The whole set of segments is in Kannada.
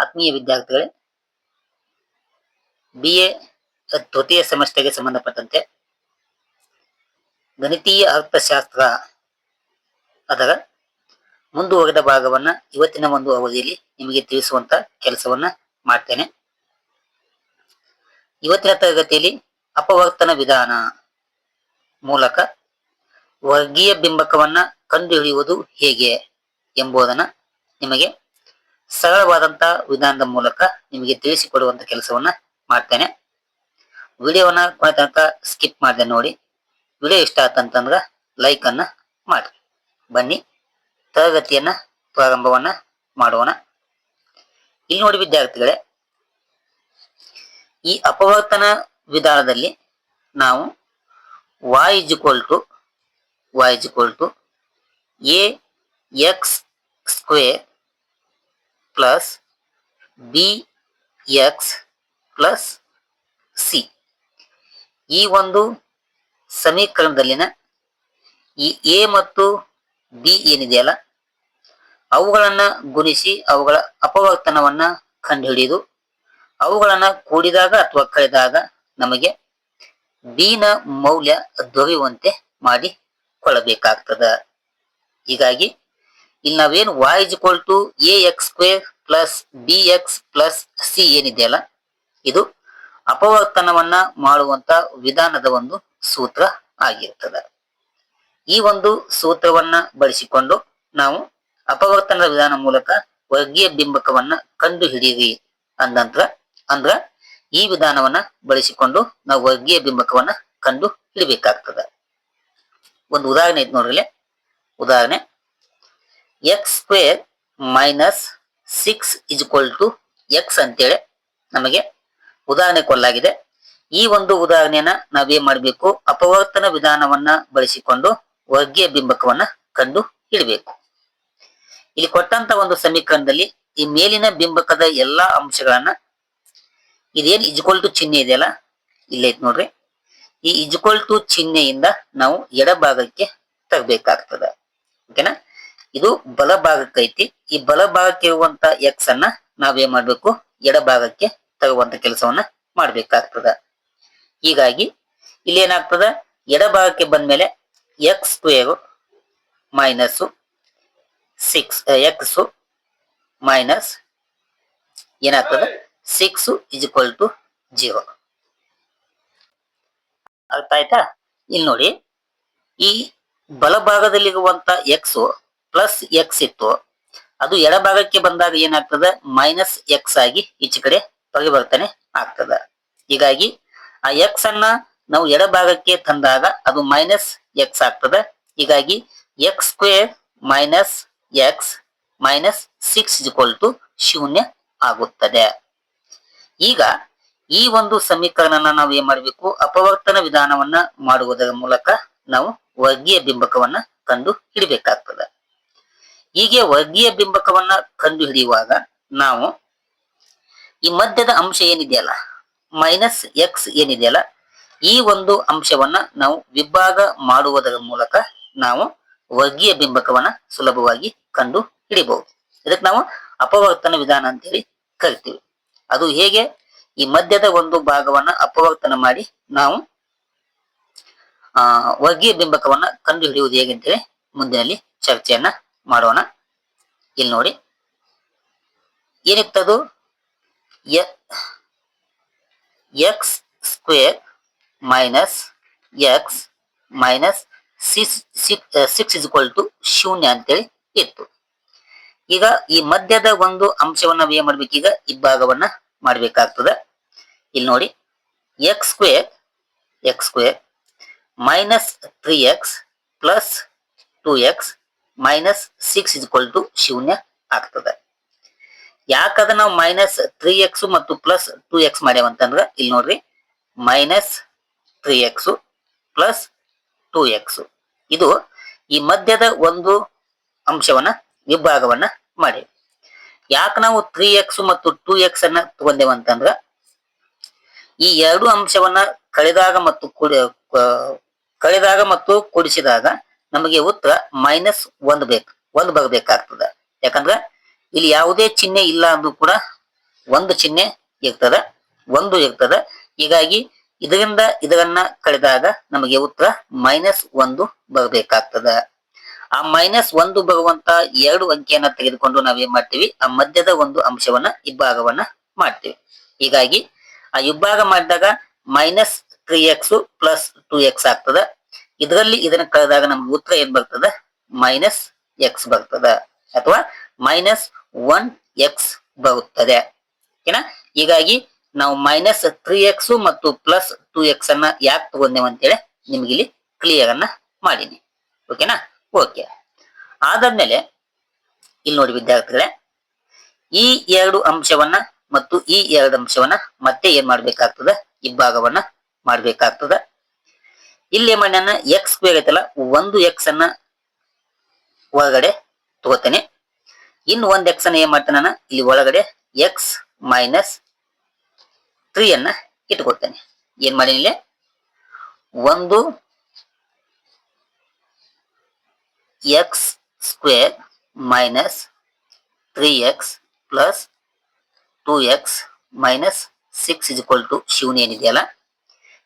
ಆತ್ಮೀಯ ವಿದ್ಯಾರ್ಥಿಗಳೇ ಬಿ ಎ ತೃತೀಯ ಸೆಮಿಸ್ಟರ್ಗೆ ಸಂಬಂಧಪಟ್ಟಂತೆ ಗಣಿತೀಯ ಅರ್ಥಶಾಸ್ತ್ರ ಅದರ ಮುಂದುವರೆದ ಭಾಗವನ್ನ ಇವತ್ತಿನ ಒಂದು ಅವಧಿಯಲ್ಲಿ ನಿಮಗೆ ತಿಳಿಸುವಂತ ಕೆಲಸವನ್ನ ಮಾಡ್ತೇನೆ. ಇವತ್ತಿನ ತರಗತಿಯಲ್ಲಿ ಅಪವರ್ತನ ವಿಧಾನ ಮೂಲಕ ವರ್ಗೀಯ ಬಿಂಬಕವನ್ನ ಕಂಡುಹಿಡಿಯುವುದು ಹೇಗೆ ಎಂಬುದನ್ನ ನಿಮಗೆ ಸರಳವಾದಂತ ವಿಧಾನದ ಮೂಲಕ ನಿಮಗೆ ತಿಳಿಸಿಕೊಡುವಂತ ಕೆಲಸವನ್ನ ಮಾಡ್ತೇನೆ. ವಿಡಿಯೋವನ್ನ ಕೊನೆ ತನಕ ಸ್ಕಿಪ್ ಮಾಡಿದೆ ನೋಡಿ. ವಿಡಿಯೋ ಇಷ್ಟ ಆತಂತಂದ್ರ ಲೈಕ್ ಅನ್ನ ಮಾಡಿ. ಬನ್ನಿ, ತರಗತಿಯನ್ನ, ಪ್ರಾರಂಭವನ್ನ ಮಾಡೋಣ. ಇಲ್ಲಿ ನೋಡಿ ವಿದ್ಯಾರ್ಥಿಗಳೇ, ಈ ಅಪವರ್ತನ ವಿಧಾನದಲ್ಲಿ ನಾವು equal to, y is equal to a x square plus b x plus c. ಈ ಒಂದು ಸಮೀಕರಣದಲ್ಲಿನ ಈ ಎ ಮತ್ತು ಬಿ ಏನಿದೆಯಲ್ಲ, ಅವುಗಳನ್ನು ಗುಣಿಸಿ ಅವುಗಳ ಅಪವರ್ತನವನ್ನ ಕಂಡುಹಿಡಿದು ಅವುಗಳನ್ನು ಕೂಡಿದಾಗ ಅಥವಾ ಕಳೆದಾಗ ನಮಗೆ ಬಿ ನ ಮೌಲ್ಯ ದೊರೆಯುವಂತೆ ಮಾಡಿಕೊಳ್ಳಬೇಕಾಗ್ತದ ಹೀಗಾಗಿ ಇಲ್ಲಿ ನಾವೇನು y is equal to a x square plus b x plus c ಏನಿದೆಯಲ್ಲ ಇದು ಅಪವರ್ತನವನ್ನ ಮಾಡುವಂತ ವಿಧಾನದ ಒಂದು ಸೂತ್ರ ಆಗಿರ್ತದೆ. ಈ ಒಂದು ಸೂತ್ರವನ್ನ ಬಳಸಿಕೊಂಡು ನಾವು ಅಪವರ್ತನದ ವಿಧಾನ ಮೂಲಕ ವರ್ಗೀಯ ಬಿಂಬಕವನ್ನ ಕಂಡು ಹಿಡಿಯಿರಿ ಅಂದಂತ್ರ ಅಂದ್ರ ಈ ವಿಧಾನವನ್ನ ಬಳಸಿಕೊಂಡು ನಾವು ವರ್ಗೀಯ ಬಿಂಬಕವನ್ನ ಕಂಡು ಹಿಡಿಬೇಕಾಗ್ತದೆ ಒಂದು ಉದಾಹರಣೆ ಇದೆ ನೋಡ್ರಲ್ಲಿ ಉದಾಹರಣೆ x square minus six is x ಅಂತೇಳಿ ನಮಗೆ ಉದಾಹರಣೆ ಕೊಡಲಾಗಿದೆ. ಈ ಒಂದು ಉದಾಹರಣೆಯನ್ನ ನಾವೇನ್ ಮಾಡಬೇಕು? ಅಪವರ್ತನ ವಿಧಾನವನ್ನ ಬಳಸಿಕೊಂಡು ವರ್ಗೀಯ ಬಿಂಬಕವನ್ನ ಕಂಡು ಹಿಡಬೇಕು. ಇಲ್ಲಿ ಕೊಟ್ಟಂತ ಒಂದು ಸಮೀಕರಣದಲ್ಲಿ ಈ ಮೇಲಿನ ಬಿಂಬಕದ ಎಲ್ಲಾ ಅಂಶಗಳನ್ನ ಇದೇನ್ ಇಜ್ಕೊಲ್ ಟು ಚಿಹ್ನೆ ಇದೆಯಲ್ಲ? ಇಲ್ಲೈತ್ ನೋಡ್ರಿ. ಈ ಇಜ್ಕೊಲ್ ಟು ಚಿಹ್ನೆಯಿಂದ ನಾವು ಎಡಭಾಗಕ್ಕೆ ತರಬೇಕಾಗ್ತದ ಓಕೆನಾ ಇದು ಬಲಭಾಗಕ್ಕೈತಿ. ಈ ಬಲಭಾಗಕ್ಕೆ ಇರುವಂತ ಎಕ್ಸ್ ಅನ್ನ ನಾವೇನ್ ಮಾಡ್ಬೇಕು? ಎಡಭಾಗಕ್ಕೆ ತಗುವಂತ ಕೆಲಸವನ್ನ ಮಾಡ್ಬೇಕಾಗ್ತದ. ಹೀಗಾಗಿ ಇಲ್ಲಿ ಏನಾಗ್ತದ? ಎಡಭಾಗಕ್ಕೆ ಬಂದ್ಮೇಲೆ x square minus six x minus ಏನಾಗ್ತದ? Six is equal to zero ಅರ್ಥ ಆಯ್ತಾ? ಇಲ್ಲಿ ನೋಡಿ. ಈ ಬಲಭಾಗದಲ್ಲಿರುವಂತ ಎಕ್ಸ್ ಪ್ಲಸ್ ಎಕ್ಸ್ ಇತ್ತು. ಅದು ಎಡಭಾಗಕ್ಕೆ ಬಂದಾಗ ಏನಾಗ್ತದ? ಮೈನಸ್ ಎಕ್ಸ್ ಆಗಿ ಈಚೆ ಕಡೆ ಪರಿವರ್ತನೆ ಆಗ್ತದ. ಹೀಗಾಗಿ ಆ ಎಕ್ಸ್ ಅನ್ನ ನಾವು ಎಡಭಾಗಕ್ಕೆ ತಂದಾಗ ಅದು ಮೈನಸ್ ಎಕ್ಸ್ ಆಗ್ತದ. ಹೀಗಾಗಿ x square minus x minus six equal to ಶೂನ್ಯ ಆಗುತ್ತದೆ. ಈಗ ಈ ಒಂದು ಸಮೀಕರಣನ ನಾವು ಏನ್ ಮಾಡಬೇಕು? ಅಪವರ್ತನ ವಿಧಾನವನ್ನ ಮಾಡುವುದರ ಮೂಲಕ ನಾವು ವರ್ಗೀಯ ಬಿಂಬಕವನ್ನ ಕಂಡು ಹಿಡಿಬೇಕಾಗ್ತದೆ. ಹೀಗೆ ವರ್ಗೀಯ ಬಿಂಬಕವನ್ನ ಕಂಡು ಹಿಡಿಯುವಾಗ ನಾವು ಈ ಮಧ್ಯದ ಅಂಶ ಏನಿದೆಯಲ್ಲ ಮೈನಸ್ ಎಕ್ಸ್ ಏನಿದೆಯಲ್ಲ, ಈ ಒಂದು ಅಂಶವನ್ನ ನಾವು ವಿಭಾಗ ಮಾಡುವುದರ ಮೂಲಕ ನಾವು ವರ್ಗೀಯ ಬಿಂಬಕವನ್ನ ಸುಲಭವಾಗಿ ಕಂಡು ಹಿಡಿಬಹುದು ಇದಕ್ಕೆ ನಾವು ಅಪವರ್ತನ ವಿಧಾನ ಅಂತೇಳಿ ಕರಿತೀವಿ. ಅದು ಹೇಗೆ? ಈ ಮಧ್ಯದ ಒಂದು ಭಾಗವನ್ನ ಅಪವರ್ತನ ಮಾಡಿ ನಾವು, ಆ, ವರ್ಗೀಯ ಬಿಂಬಕವನ್ನ ಕಂಡು ಹಿಡಿಯುವುದು ಹೇಗೆ ಅಂತೇಳಿ ಮುಂದಿನಲ್ಲಿ ಚರ್ಚೆಯನ್ನ ಮಾಡೋಣ. ಇಲ್ಲಿ ನೋಡಿ. ಏನಿತ್ತದು x square minus x minus six six is equal to ಶೂನ್ಯ ಅಂತೇಳಿ ಇತ್ತು. ಈಗ ಈ ಮಧ್ಯದ ಒಂದು ಅಂಶವನ್ನ ಏನ್ ಮಾಡ್ಬೇಕೀಗ ಈಗ ಭಾಗವನ್ನ ಮಾಡ್ಬೇಕಾಗ್ತದ. ಇಲ್ಲಿ ನೋಡಿ. X square x square minus three x plus two x minus six is equal to ಶೂನ್ಯ ಆಗ್ತದೆ. ಯಾಕದ ನಾವು ಮೈನಸ್ ತ್ರೀ ಎಕ್ಸ್ ಮತ್ತು ಪ್ಲಸ್ ಟೂ ಎಕ್ಸ್ ಮಾಡ್ಯಾವಂತಂದ್ರ ಇಲ್ಲಿ ನೋಡ್ರಿ, minus three x plus two x. ಇದು ಈ ಮಧ್ಯದ ಒಂದು ಅಂಶವನ್ನ, ವಿಭಾಗವನ್ನ ಮಾಡಿ ಯಾಕೆ ನಾವು ತ್ರೀ ಎಕ್ಸ್ ಮತ್ತು ಟೂ ಎಕ್ಸ್ ಅನ್ನ ತಗೊಂಡೇವಂತಂದ್ರ ಈ ಎರಡು ಅಂಶವನ್ನ ಕಳೆದಾಗ ಮತ್ತು ಕಳೆದಾಗ ಮತ್ತು ಕೂಡಿಸಿದಾಗ ನಮಗೆ ಉತ್ತರ ಮೈನಸ್ ಒಂದು ಬೇಕು. ಒಂದು ಬರಬೇಕಾಗ್ತದೆ. ಯಾಕಂದ್ರೆ ಇಲ್ಲಿ ಯಾವುದೇ ಚಿಹ್ನೆ ಇಲ್ಲ ಅಂದ್ರೂ ಕೂಡ ಒಂದು ಚಿಹ್ನೆ ಇರ್ತದೆ. ಒಂದು ಇರ್ತದ. ಹೀಗಾಗಿ ಇದರಿಂದ ಇದರನ್ನ ಕಳೆದಾಗ ನಮಗೆ ಉತ್ತರ ಮೈನಸ್ ಒಂದು ಬರಬೇಕಾಗ್ತದ. ಆ ಮೈನಸ್ ಒಂದು ಬರುವಂತ ಎರಡು ಅಂಕಿಯನ್ನ ತೆಗೆದುಕೊಂಡು ನಾವೇನ್ ಮಾಡ್ತೀವಿ? ಆ ಮಧ್ಯದ ಒಂದು ಅಂಶವನ್ನ ಇಬ್ಬಾಗವನ್ನ ಮಾಡ್ತೀವಿ. ಹೀಗಾಗಿ ಆ ಇಬ್ಬಾಗ ಮಾಡಿದಾಗ minus three x plus two x ಆಗ್ತದ. ಇದರಲ್ಲಿ ಇದನ್ನ ಕಳೆದಾಗ ನಮ್ಗೆ ಉತ್ತರ ಏನ್ ಬರ್ತದ? ಮೈನಸ್ ಎಕ್ಸ್ ಬರ್ತದ. ಅಥವಾ ಮೈನಸ್ ಒನ್ ಎಕ್ಸ್ ಬರುತ್ತದೆ. ಓಕೆನಾ? ಹೀಗಾಗಿ ನಾವು ಮೈನಸ್ ತ್ರೀ ಎಕ್ಸ್ ಮತ್ತು ಪ್ಲಸ್ ಟೂ ಎಕ್ಸ್ ಅನ್ನ ಯಾಕೆ ತಗೊಂಡೆವು ಅಂತೇಳಿ ನಿಮ್ಗೆ ಇಲ್ಲಿ ಕ್ಲಿಯರ್ ಅನ್ನ ಮಾಡೀನಿ. ಓಕೆನಾ? ಓಕೆ. ಆದಾದ್ಮೇಲೆ ಇಲ್ಲಿ ನೋಡಿ ವಿದ್ಯಾರ್ಥಿಗಳೇ, ಈ ಎರಡು ಅಂಶವನ್ನ ಮತ್ತು ಈ ಎರಡು ಅಂಶವನ್ನ ಮತ್ತೆ ಏನ್ ಮಾಡ್ಬೇಕಾಗ್ತದ? ಇಬ್ಬಾಗವನ್ನ ಮಾಡ್ಬೇಕಾಗ್ತದ. ಇಲ್ಲಿ ಮಾಡ್ಯಾನ ಎಕ್ಸ್ ಸ್ಕ್ವೇರ್ ಐತಲ್ಲ, ಒಂದು ಎಕ್ಸ್ ಅನ್ನ ಒಳಗಡೆ ತಗೋತೇನೆ. ಇನ್ನು ಒಂದು ಎಕ್ಸ್ ಅನ್ನ ಏನ್ ಮಾಡ್ತೇನೆ ನಾನು, ಇಲ್ಲಿ ಒಳಗಡೆ ಎಕ್ಸ್ ಮೈನಸ್ ತ್ರೀ ಅನ್ನ ಇಟ್ಕೊಳ್ತೇನೆ ಏನ್ ಮಾಡೀನಿ ಇಲ್ಲಿ? ಒಂದು x square minus three x plus two x minus six is equal to ಶಿವನ್ ಏನಿದೆಯಲ್ಲ?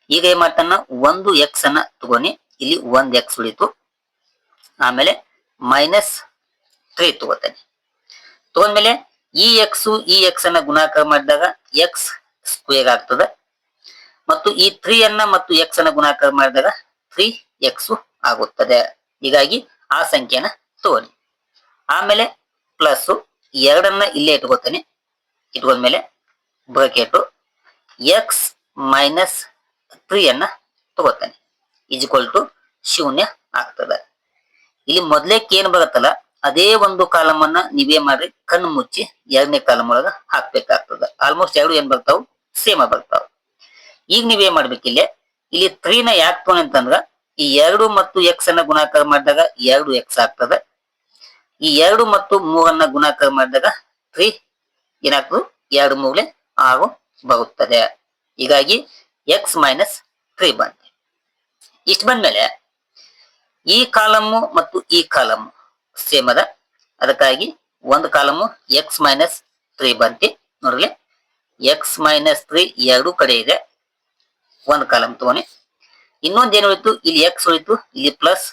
ಈಗ ಏನ್ ಮಾಡ್ತಾನ? ಒಂದು ಎಕ್ಸ್ ಅನ್ನ ತಗೋನಿ ಇಲ್ಲಿ ಒಂದ್ ಎಕ್ಸ್ ಉಳಿತು. ಆಮೇಲೆ ಮೈನಸ್ ತ್ರೀ ತಗೋತಾನೆ. ತಗೊಂಡ್ಮೇಲೆ ಈ ಎಕ್ಸ್ ಈ ಎಕ್ಸ್ ಅನ್ನ ಗುಣಾಕಾರ ಮಾಡಿದಾಗ ಎಕ್ಸ್ ಸ್ಕ್ವೇರ್ ಆಗ್ತದ. ಮತ್ತು ಈ ತ್ರೀ ಅನ್ನ ಮತ್ತು ಎಕ್ಸ್ ಅನ್ನ ಗುಣಾಕಾರ ಮಾಡಿದಾಗ ತ್ರೀ ಎಕ್ಸ್ ಆಗುತ್ತದೆ. ಹೀಗಾಗಿ ಆ ಸಂಖ್ಯೆನ ತಗೊಳ್ಳಿ ಆಮೇಲೆ ಪ್ಲಸ್ ಎರಡನ್ನ ಇಲ್ಲೇ ಇಟ್ಕೋತೇನೆ. ಇಟ್ಕೊಂಡ್ಮೇಲೆ ಬ್ರಕೆಟು ಎಕ್ಸ್ ಮೈನಸ್ ತ್ರೀ ತಗೋತಾನೆ. ಇಜ್ಕೊಲ್ ಟು ಶೂನ್ಯ ಆಗ್ತದ. ಇಲ್ಲಿ ಮೊದ್ಲೇ ಏನ್ ಬರುತ್ತಲ್ಲ, ಅದೇ ಒಂದು ಕಾಲಮ್ ಅನ್ನ ನೀವೇ ಮಾಡ್ರಿ, ಕಣ್ಣು ಮುಚ್ಚಿ ಎರಡನೇ ಕಾಲಮ್ ಒಳಗ ಹಾಕ್ಬೇಕಾಗ್ತದ. ಆಲ್ಮೋಸ್ಟ್ ಎರಡು ಏನ್ ಬರ್ತಾವ್? ಸೇಮ ಬರ್ತಾವ. ಈಗ ನೀವೇನ್ ಮಾಡ್ಬೇಕು ಇಲ್ಲಿ? ಇಲ್ಲಿ ತ್ರೀನ ಯಾಕೆ ತಗೊಂಡ್ ಅಂತಂದ್ರ, ಈ ಎರಡು ಮತ್ತು ಎಕ್ಸ್ ಅನ್ನ ಗುಣಾಕಾರ ಮಾಡಿದಾಗ ಎರಡು ಎಕ್ಸ್ ಆಗ್ತದ. ಈ ಎರಡು ಮತ್ತು ಮೂರನ್ನ ಗುಣಾಕಾರ ಮಾಡಿದಾಗ ತ್ರೀ ಏನಾಗ್ತದೆ? ಎರಡು ಮೂಲೆ ಆರು ಬರುತ್ತದೆ. ಹೀಗಾಗಿ ಎಕ್ಸ್ ಮೈನಸ್ ತ್ರೀ ಬಂತು ಇಷ್ಟು ಬಂದ್ಮೇಲೆ ಈ ಕಾಲಮ್ಮು ಮತ್ತು ಈ ಕಾಲಮ್ಮು ಸೇಮ್ ಅದ. ಅದಕ್ಕಾಗಿ ಒಂದು ಕಾಲಮ್ಮು ಎಕ್ಸ್ ಮೈನಸ್ ತ್ರೀ ಬಂತಿ. ನೋಡ್ರಿ ಎಕ್ಸ್ ಮೈನಸ್ ತ್ರೀ ಎರಡು ಕಡೆ ಇದೆ. ಒಂದು ಕಾಲಮ್ ತಗೋನಿ ಇನ್ನೊಂದು ಏನು ಉಳಿತು? ಇಲ್ಲಿ ಎಕ್ಸ್ ಉಳಿತು, ಇಲ್ಲಿ ಪ್ಲಸ್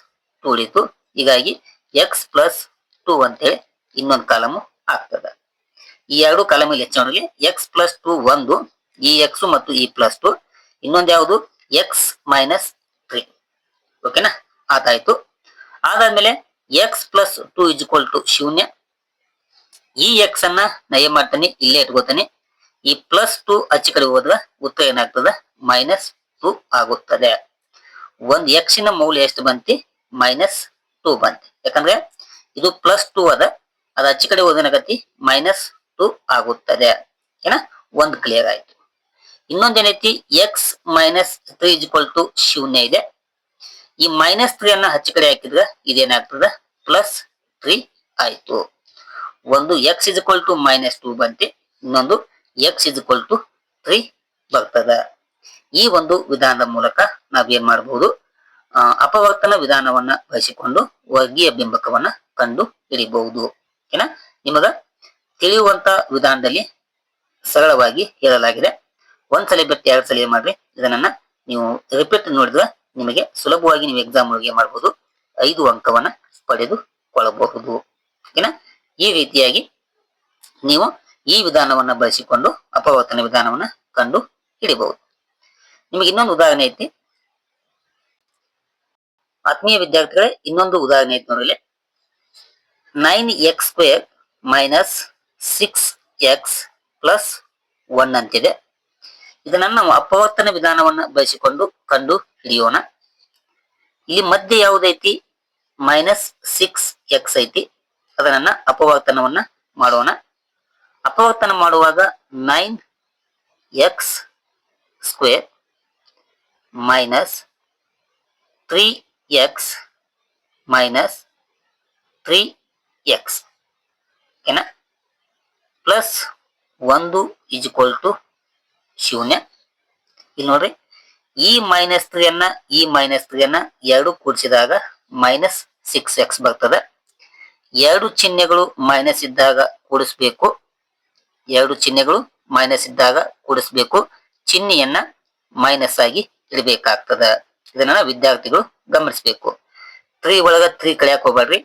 ಟು ಉಳಿತು. ಹೀಗಾಗಿ ಎಕ್ಸ್ ಪ್ಲಸ್ ಟೂ ಅಂತೇಳಿ ಇನ್ನೊಂದು ಕಾಲಮು ಆಗ್ತದ. ಈ ಎರಡು ಕಾಲಮ್ ಇಲ್ಲಿ ನೋಡ್ರಿ ಎಕ್ಸ್ ಪ್ಲಸ್ ಟು ಒಂದು, ಈ ಎಕ್ಸ್ ಮತ್ತು ಈ ಪ್ಲಸ್ ಟು ಇನ್ನೊಂದು ಯಾವುದು? ಎಕ್ಸ್ ಮೈನಸ್ ತ್ರೀ ಓಕೆನಾ ಆತಾಯ್ತು. ಅದಾದ್ಮೇಲೆ x plus two is equal to ಶೂನ್ಯ. ಈ ಎಕ್ಸ್ ಅನ್ನ ನಾ ಏನ್ ಮಾಡ್ತೇನೆ? ಇಲ್ಲೇ ಇಟ್ಕೋತೇನೆ. ಈ ಪ್ಲಸ್ ಟು ಅಚ್ಚ ಕಡೆ ಹೋದ್ರೆ ಉತ್ತರ ಏನಾಗ್ತದ? ಮೈನಸ್ ಟು ಆಗುತ್ತದೆ. ಒಂದ್ ಎಕ್ಸಿನ ಮೌಲ್ಯ ಎಷ್ಟು ಬಂತಿ? Minus two ಬಂತಿ. ಯಾಕಂದ್ರೆ ಇದು ಪ್ಲಸ್ ಟೂ ಅದ. ಅದ ಅಚ್ಚ ಕಡೆ ಹೋದನಾಗತಿ ಮೈನಸ್ ಟು ಆಗುತ್ತದೆ. ಏನ ಒಂದ್ ಕ್ಲಿಯರ್ ಆಯ್ತು. ಇನ್ನೊಂದೇನೈತಿ x minus three is equal to ಶೂನ್ಯ ಇದೆ. ಈ ಮೈನಸ್ ತ್ರೀ ಅನ್ನ ಹಚ್ಚ ಕಡೆ ಹಾಕಿದ್ರೆ ಇದೇನಾಗ್ತದ? ಪ್ಲಸ್ ತ್ರೀ ಆಯ್ತು. ಒಂದು x is to minus two ಬಂತೆ. ಇನ್ನೊಂದು ಎಕ್ಸ್ ಇಸ್ ಟು ತ್ರೀ ಬರ್ತದ. ಈ ಒಂದು ವಿಧಾನದ ಮೂಲಕ ನಾವೇನ್ ಮಾಡಬಹುದು ಅಪವರ್ತನ ವಿಧಾನವನ್ನ ಬಳಸಿಕೊಂಡು ವರ್ಗೀಯ ಬಿಂಬಕವನ್ನ ಕಂಡು ಹಿಡಿಬಹುದು. ಏನ ನಿಮಗ ತಿಳಿಯುವಂತ ವಿಧಾನದಲ್ಲಿ ಸರಳವಾಗಿ ಹೇಳಲಾಗಿದೆ. ಒಂದ್ಸಲ ಬಿಟ್ಟು ಎರಡು ಸಲ ಮಾಡ್ರಿ? ಇದನ್ನ ನೀವು ರಿಪೀಟ್ ನೋಡಿದ್ರೆ ನಿಮಗೆ ಸುಲಭವಾಗಿ ನೀವು ಎಕ್ಸಾಮ್ ಒಳಗೆ ಮಾಡಬಹುದು ಐದು ಅಂಕವನ್ನ ಪಡೆದುಕೊಳ್ಳಬಹುದು ಓಕೆನಾ ಈ ರೀತಿಯಾಗಿ ನೀವು ಈ ವಿಧಾನವನ್ನ ಬಳಸಿಕೊಂಡು ಅಪವರ್ತನ ವಿಧಾನವನ್ನ ಕಂಡು ಹಿಡಿಬಹುದು. ನಿಮಗೆ ಇನ್ನೊಂದು ಉದಾಹರಣೆ ಐತಿ. ಆತ್ಮೀಯ ವಿದ್ಯಾರ್ಥಿಗಳೇ, ಇನ್ನೊಂದು ಉದಾಹರಣೆ ಐತಿ ನೋಡ್ರಿ nine x square minus six x plus one ಅಂತಿದೆ. ಇದನ್ನ ನಾವು ಅಪವರ್ತನ ವಿಧಾನವನ್ನ ಬಳಸಿಕೊಂಡು ಕಂಡು ಹಿಡಿಯೋಣ. ಇಲ್ಲಿ ಮಧ್ಯೆ ಯಾವುದೈತಿ? ಮೈನಸ್ ಸಿಕ್ಸ್ ಎಕ್ಸ್ ಐತಿ. ಅದನ್ನ ಅಪವರ್ತನವನ್ನ ಮಾಡೋಣ. ಅಪವರ್ತನ ಮಾಡುವಾಗ nine x square minus three x minus three x. ಏನ? ಪ್ಲಸ್ ಒಂದು ಇಕ್ವಲ್ ಟು ಶೂನ್ಯ. ಇಲ್ಲಿ ನೋಡ್ರಿ, ಈ ಮೈನಸ್ ತ್ರೀ ಅನ್ನ, ಈ ಮೈನಸ್ ತ್ರೀ ಅನ್ನ ಎರಡು ಕೂಡಿಸಿದಾಗ ಮೈನಸ್ ಸಿಕ್ಸ್ ಎಕ್ಸ್ ಬರ್ತದೆ. ಎರಡು ಚಿಹ್ನೆಗಳು ಮೈನಸ್ ಇದ್ದಾಗ ಕೂಡಿಸ್ಬೇಕು. ಎರಡು ಚಿಹ್ನೆಗಳು ಮೈನಸ್ ಇದ್ದಾಗ ಕೂಡಿಸ್ಬೇಕು. ಚಿಹ್ನೆಯನ್ನ ಮೈನಸ್ ಆಗಿ ಇಡಬೇಕಾಗ್ತದ. ಇದನ್ನ ವಿದ್ಯಾರ್ಥಿಗಳು ಗಮನಿಸಬೇಕು. ತ್ರೀ ಒಳಗ ತ್ರೀ ಕಳೆಯಕ್ ಹೋಗ್ಬೇಡ್ರಿ.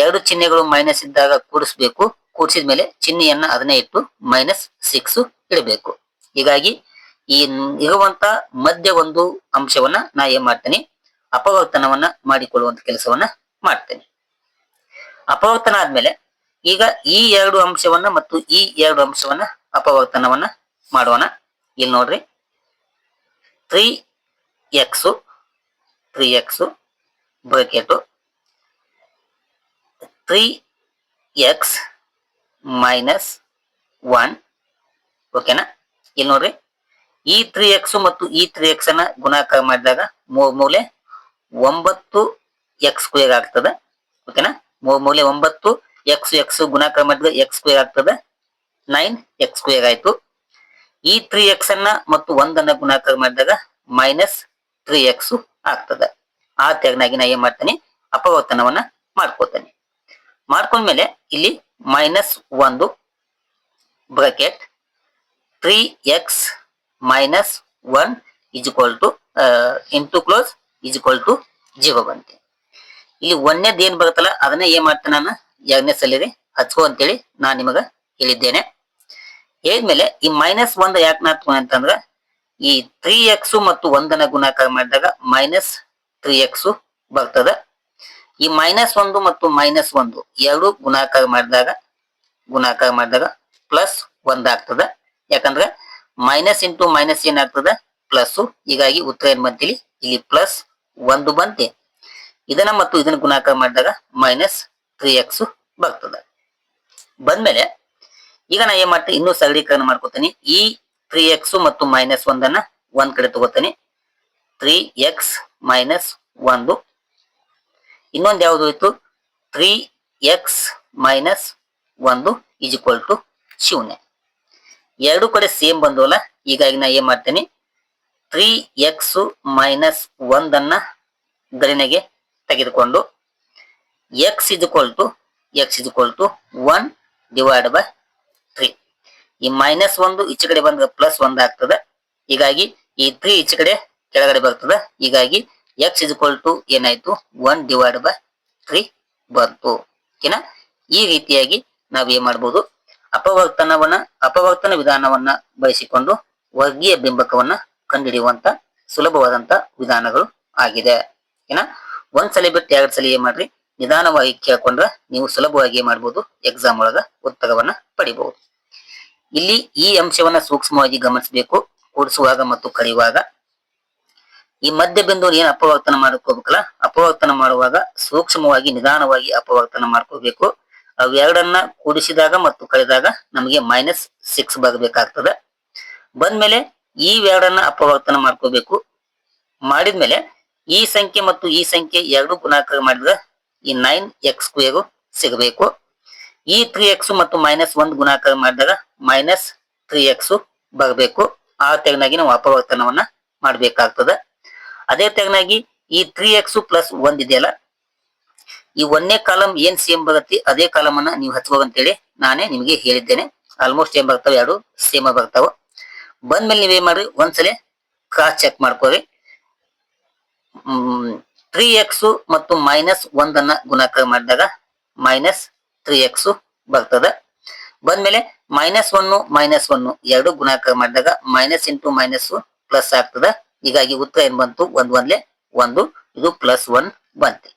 ಎರಡು ಚಿಹ್ನೆಗಳು ಮೈನಸ್ ಇದ್ದಾಗ ಕೂಡಿಸ್ಬೇಕು. ಕೂಡಿಸಿದ ಮೇಲೆ ಚಿಹ್ನೆಯನ್ನ ಅದನ್ನೇ ಇಟ್ಟು ಮೈನಸ್ ಸಿಕ್ಸ್ ಇಡಬೇಕು. ಹೀಗಾಗಿ ಈ ಇರುವಂತ ಮಧ್ಯ ಒಂದು ಅಂಶವನ್ನ ನಾ ಏನ್ ಮಾಡ್ತೇನೆ? ಅಪವರ್ತನವನ್ನ ಮಾಡಿಕೊಳ್ಳುವಂತ ಕೆಲಸವನ್ನ ಮಾಡ್ತೇನೆ. ಅಪವರ್ತನ ಆದ್ಮೇಲೆ ಈಗ ಈ ಎರಡು ಅಂಶವನ್ನ ಮತ್ತು ಈ ಎರಡು ಅಂಶವನ್ನ ಅಪವರ್ತನವನ್ನ ಮಾಡೋಣ. ಇಲ್ಲಿ ನೋಡ್ರಿ. Three x three x bracket three x minus one ಓಕೆನಾ ಇಲ್ಲಿ ನೋಡ್ರಿ. ಇ ತ್ರೀ ಎಕ್ಸ್ ಮತ್ತು ಇ ತ್ರೀ ಎಕ್ಸ್ ಅನ್ನ ಗುಣಾಕಾರ ಮಾಡಿದಾಗ ಮೂರ್ ಮೂಲೆ ಒಂಬತ್ತು ಎಕ್ಸ್ ಸ್ಕ್ವೇರ್ ಆಗ್ತದೆ. ಓಕೆನಾ ಮೂರ್ ಮೂಲೆ ಒಂಬತ್ತು ಎಕ್ಸ್ ಎಕ್ಸ್ ಗುಣಾಕಾರ ಮಾಡಿದಾಗ ಎಕ್ಸ್ ಸ್ಕ್ವೇರ್ ಆಗ್ತದೆ. ನೈನ್ ಎಕ್ಸ್ ಸ್ಕ್ವೇರ್ ಆಯ್ತು. ಈ ತ್ರೀ ಎಕ್ಸ್ ಅನ್ನ ಮತ್ತು ಒಂದನ್ನ ಗುಣಾಕಾರ ಮಾಡಿದಾಗ ಮೈನಸ್ ತ್ರೀ ಎಕ್ಸ್ ಆಗ್ತದೆ. ಆ ತೆರನಾಗಿ ನಾ ಏನ್ ಮಾಡ್ತೇನೆ? ಅಪವರ್ತನವನ್ನ ಮಾಡ್ಕೋತೇನೆ. ಮಾಡ್ಕೊಂಡ್ಮೇಲೆ ಇಲ್ಲಿ ಮೈನಸ್ ಒಂದು bracket three x minus one is equal to into close is equal to zero ಬಂತೆ. ಇಲ್ಲಿ ಒಂದೇದ್ ಏನ್ ಬರುತ್ತಲ್ಲ, ಅದನ್ನ ಏನ್ ಮಾಡ್ತೇನೆ ನಾನು? ಎರಡನೇ ಸಲಿದೆ ಹಚ್ಕೋ ಅಂತೇಳಿ ನಾನು ನಿಮಗೆ ಹೇಳಿದ್ದೇನೆ. ಹೇಳಿದ್ಮೇಲೆ ಈ ಮೈನಸ್ ಒಂದ್ ಯಾಕೆ ನಾ ಅಂತಂದ್ರೆ, ಈ ತ್ರೀ ಎಕ್ಸ್ ಮತ್ತು ಒಂದನ್ನ ಗುಣಾಕಾರ ಮಾಡಿದಾಗ ಮೈನಸ್ ತ್ರೀ ಎಕ್ಸ್ ಬರ್ತದ. ಈ ಮೈನಸ್ ಒಂದು ಮತ್ತು ಮೈನಸ್ ಒಂದು ಎರಡು ಗುಣಾಕಾರ ಮಾಡಿದಾಗ ಗುಣಾಕಾರ ಮಾಡಿದಾಗ ಪ್ಲಸ್ ಒಂದ್ ಆಗ್ತದ ಯಾಕಂದ್ರೆ ಮೈನಸ್ ಇಂಟು ಮೈನಸ್ ಏನಾಗ್ತದ? ಪ್ಲಸ್ ಹೀಗಾಗಿ ಉತ್ತರ ಏನ್ ಬಂತಿಲಿ ಇಲ್ಲಿ ಪ್ಲಸ್ ಒಂದು ಬಂತೆ. ಇದನ್ನ ಮತ್ತು ಇದನ್ನ ಗುಣಾಕಾರ ಮಾಡಿದಾಗ ಮೈನಸ್ ತ್ರೀ ಎಕ್ಸ್ ಬರ್ತದ. ಬಂದ್ಮೇಲೆ ಈಗ ನಾ ಏನ್ ಮಾಡ್ತೀನಿ? ಇನ್ನೂ ಸರಳೀಕರಣ ಮಾಡ್ಕೋತೀನಿ. ಈ ತ್ರೀ ಎಕ್ಸ್ ಮತ್ತು ಮೈನಸ್ ಒಂದನ್ನ ಒಂದ್ ಕಡೆ ತಗೋತೀನಿ. ತ್ರೀ ಎಕ್ಸ್ ಮೈನಸ್ ಒಂದು. ಇನ್ನೊಂದು ಯಾವುದು ಇತ್ತು ತ್ರೀ ಎಕ್ಸ್ ಮೈನಸ್ ಒಂದು ಇಸ್ ಇಕ್ವಲ್ ಟು ಶೂನ್ಯ. ಎರಡು ಕಡೆ ಸೇಮ್ ಬಂದವಲ್ಲ, ಹೀಗಾಗಿ ನಾ ಏನ್ ಮಾಡ್ತೇನೆ? ತ್ರೀ ಎಕ್ಸ್ ಮೈನಸ್ ಒಂದನ್ನ ಗಣನೆಗೆ ತೆಗೆದುಕೊಂಡು x is equal to x is equal to one divide by three ಈ ಮೈನಸ್ ಒಂದು ಈಚೆ ಕಡೆ ಬಂದ್ರೆ ಪ್ಲಸ್ ಒಂದ್ ಆಗ್ತದೆ. ಹೀಗಾಗಿ ಈ ತ್ರೀ ಈಚೆ ಕಡೆ ಕೆಳಗಡೆ ಬರ್ತದೆ. ಹೀಗಾಗಿ ಎಕ್ಸ್ ಇಸ್ ಇಕ್ವಲ್ ಟು ಏನಾಯ್ತು? ಒನ್ ಡಿವೈಡ್ ಬೈ ತ್ರೀ ಬಂತು. ಓಕೆನಾ? ಈ ರೀತಿಯಾಗಿ ನಾವು ಏನ್ ಮಾಡ್ಬೋದು? ಅಪವರ್ತನವನ್ನ ಅಪವರ್ತನ ವಿಧಾನವನ್ನ ಬಳಸಿಕೊಂಡು ವರ್ಗೀಯ ಬಿಂಬಕವನ್ನ ಕಂಡುಹಿಡಿಯುವಂತ ಸುಲಭವಾದಂತ ವಿಧಾನಗಳು ಆಗಿದೆ. ಏನ? ಒಂದ್ ಸಲ ಬಿಟ್ಟು ಎರಡ್ ಸಲ ಏನ್ ಮಾಡ್ರಿ? ನಿಧಾನವಾಗಿ ಕೇಳ್ಕೊಂಡ್ರೆ ನೀವು ಸುಲಭವಾಗಿ ಮಾಡಬಹುದು ಎಕ್ಸಾಮ್ ಒಳಗ ಉತ್ತರವನ್ನ ಪಡಿಬಹುದು ಇಲ್ಲಿ ಈ ಅಂಶವನ್ನ ಸೂಕ್ಷ್ಮವಾಗಿ ಗಮನಿಸಬೇಕು, ಕೂಡಿಸುವಾಗ ಮತ್ತು ಕಳೆಯುವಾಗ ಈ ಮಧ್ಯ ಬಿಂದು ಏನ್ ಅಪವರ್ತನ ಮಾಡ್ಕೋಬೇಕಲ್ಲ, ಅಪವರ್ತನ ಮಾಡುವಾಗ ಸೂಕ್ಷ್ಮವಾಗಿ ನಿಧಾನವಾಗಿ ಅಪವರ್ತನ ಮಾಡ್ಕೋಬೇಕು. ಅವೆರಡನ್ನ ಕೂಡಿಸಿದಾಗ ಮತ್ತು ಕಳೆದಾಗ ನಮಗೆ ಮೈನಸ್ ಸಿಕ್ಸ್ ಬರಬೇಕಾಗ್ತದೆ. ಬಂದ್ಮೇಲೆ ಈ ಎರಡನ್ನ ಅಪವರ್ತನ ಮಾಡ್ಕೋಬೇಕು. ಮಾಡಿದ್ಮೇಲೆ ಈ ಸಂಖ್ಯೆ ಮತ್ತು ಈ ಸಂಖ್ಯೆ ಎರಡು ಗುಣಾಕಾರ ಮಾಡಿದ್ರೆ ಈ ನೈನ್ ಎಕ್ಸ್ ಸ್ಕ್ವೇರು ಸಿಗಬೇಕು. ಈ ತ್ರೀ ಎಕ್ಸ್ ಮತ್ತು ಮೈನಸ್ ಒಂದ್ ಗುಣಾಕಾರ ಮಾಡಿದಾಗ ಮೈನಸ್ ತ್ರೀ ಎಕ್ಸ್ ಬರಬೇಕು. ಆ ತೆಗನಾಗಿ ನಾವು ಅಪವರ್ತನವನ್ನ ಮಾಡಬೇಕಾಗ್ತದೆ. ಅದೇ ತೆಗನಾಗಿ ಈ ತ್ರೀ ಎಕ್ಸ್ ಪ್ಲಸ್ ಒಂದ್ ಇದೆಯಲ್ಲ ಈ ಒಂದನೇ ಕಾಲಮ್ ಏನ್ ಸೇಮ್ ಬರುತ್ತೆ, ಅದೇ ಕಾಲಮ್ ಅನ್ನ ನೀವು ಹೇಳಿ ನಾನೇ ನಿಮಗೆ ಹೇಳಿದ್ದೇನೆ. ಆಲ್ಮೋಸ್ಟ್ ಏನ್ ಬರ್ತಾವೆ ಎರಡು? ಸೇಮ್ ಬರ್ತಾವ. ಬಂದ್ಮೇಲೆ ನೀವೇನ್ ಮಾಡ್ರಿ? ಒಂದ್ಸಲ ಕ್ರಾಸ್ ಚೆಕ್ ಮಾಡ್ಕೋರಿ. ತ್ರೀ ಎಕ್ಸ್ ಮತ್ತು ಮೈನಸ್ ಒಂದನ್ನ ಗುಣಾಕಾರ ಮಾಡಿದಾಗ ಮೈನಸ್ ತ್ರೀ ಎಕ್ಸ್ ಬರ್ತದ. ಬಂದ್ಮೇಲೆ ಮೈನಸ್ ಒನ್ ಮೈನಸ್ ಒನ್ ಎರಡು ಗುಣಾಕಾರ ಮಾಡಿದಾಗ ಮೈನಸ್ ಇಂಟು ಮೈನಸ್ ಪ್ಲಸ್ ಆಗ್ತದ. ಹೀಗಾಗಿ ಉತ್ತರ ಏನ್ ಬಂತು? ಒಂದ್ ಒಂದ್ಲೆ ಒಂದು, ಇದು ಪ್ಲಸ್ ಒನ್ ಬಂತು.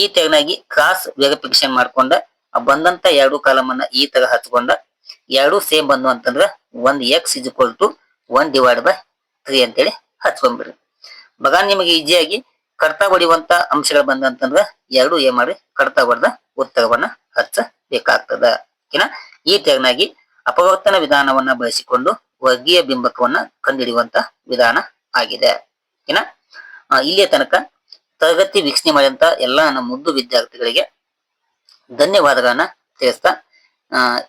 ಈ ತೆಗನಾಗಿ ಕ್ರಾಸ್ ವೆರಿಫಿಕೇಶನ್ ಮಾಡ್ಕೊಂಡ ಬಂದಂತ ಎರಡು ಕಾಲಮ್ ಅನ್ನ ಈ ತರ ಹಚ್ಕೊಂಡ, ಎರಡು ಸೇಮ್ ಬಂದು ಅಂತಂದ್ರ ಒಂದ್ x is equal to one divide by three ಅಂತೇಳಿ ಹಚ್ಕೊಂಡ್ಬಿಡ್ರಿ. ಮಗ ನಿಮಗೆ ಈಜಿಯಾಗಿ ಕಡ್ತಾ ಹೊಡಿಯುವಂತ ಅಂಶಗಳು ಬಂದಂತಂದ್ರ ಎರಡು ಏನ್ ಮಾಡಿ ಕಡ್ತಾ ಹೊಡೆದ ಉತ್ತರವನ್ನ ಹಚ್ಚಬೇಕಾಗ್ತದ. ಓಕೆನಾ? ಈ ತೆಗನಾಗಿ ಅಪವರ್ತನ ವಿಧಾನವನ್ನ ಬಳಸಿಕೊಂಡು ವರ್ಗೀಯ ಬಿಂಬಕವನ್ನ ಕಂಡುಹಿಡಿಯುವಂತ ವಿಧಾನ ಆಗಿದೆ. ಓಕೆನಾ? ಇಲ್ಲಿಯ ತನಕ ತರಗತಿ ವೀಕ್ಷಣೆ ಮಾಡಿದಂತ ಎಲ್ಲ ನಮ್ಮ ಮುದ್ದು ವಿದ್ಯಾರ್ಥಿಗಳಿಗೆ ಧನ್ಯವಾದಗಳನ್ನ ತಿಳಿಸ್ತಾ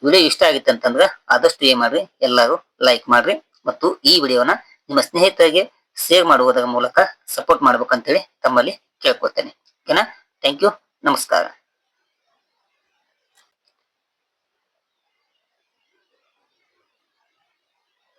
ವಿಡಿಯೋ ಇಷ್ಟ ಆಗಿತ್ತು ಅಂತಂದ್ರೆ ಆದಷ್ಟು ಏನ್ ಮಾಡ್ರಿ, ಎಲ್ಲರೂ ಲೈಕ್ ಮಾಡ್ರಿ ಮತ್ತು ಈ ವಿಡಿಯೋನ ನಿಮ್ಮ ಸ್ನೇಹಿತರಿಗೆ ಶೇರ್ ಮಾಡುವುದರ ಮೂಲಕ ಸಪೋರ್ಟ್ ಮಾಡ್ಬೇಕಂತೇಳಿ ತಮ್ಮಲ್ಲಿ ಕೇಳ್ಕೊತೇನೆ ಓಕೆನಾ ಥ್ಯಾಂಕ್ ಯು ನಮಸ್ಕಾರ.